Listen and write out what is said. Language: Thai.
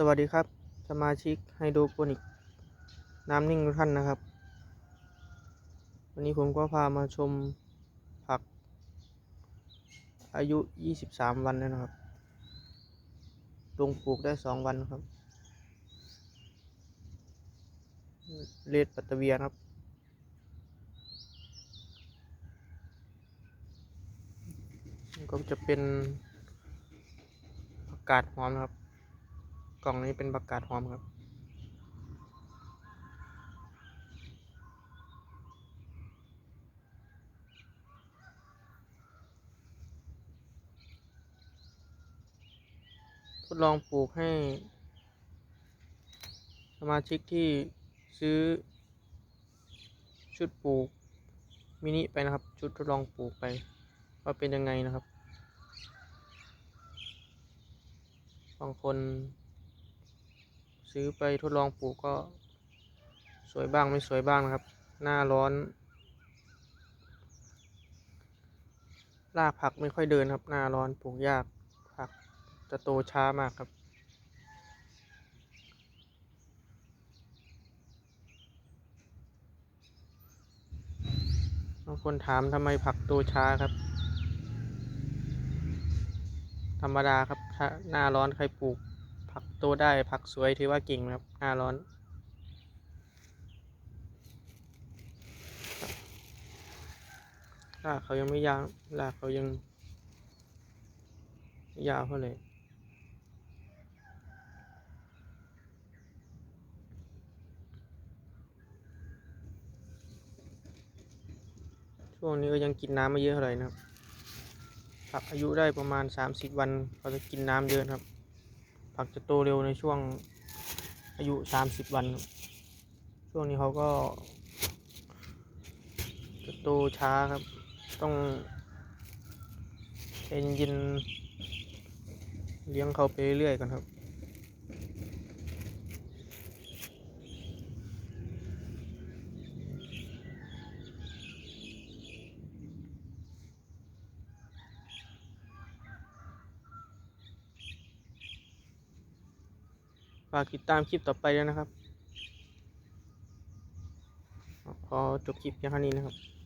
สวัสดีครับ สมาชิกไฮโดรโปนิก น้ำนิ่งทุกท่านนะครับ วันนี้ผมก็พามาชมผัก อายุ 23 วันแล้วนะครับ ลงปลูกได้ 2 วันครับ เลดปัตเตเวียนครับ ก็จะเป็นผักกาดหอมนครับ กล่องนี้เป็นผักกาดหอมครับ ทดลองปลูกให้ สมาชิกที่ซื้อ ชุดปลูก มินิไปนะครับ ชุดทดลองปลูกไป ว่าเป็นยังไงนะครับบางคน ซื้อไปทดลองปลูกก็สวยบ้างไม่สวยบ้างนะครับ หน้าร้อนรากผักไม่ค่อยเดินครับ หน้าร้อนปลูกยากผักจะโตช้ามากครับบางคนถามทำไมผักโตช้าครับ ธรรมดาครับถ้าหน้าร้อนใครปลูก ผักโตได้ผักสวยถือว่าเก่งครับหน้าร้อนรากเขายังไม่ยาวรากเขายังยาวเท่าไหร่ช่วงนี้ก็ยังกินน้ำไม่เยอะเท่าไหร่นะครับผักอายุได้ประมาณ 30 วันเขาจะกินน้ำเยอะครับ ผักจะโตเร็วในช่วงอายุ 30 วันครับช่วงนี้เขาก็จะโตช้าครับ ต้องใจเย็นเลี้ยงเขาไปเรื่อยๆกันครับ ฝากติดตามคลิปต่อไปด้วยนะครับ พอจบคลิปเพียงเท่านี้นะครับ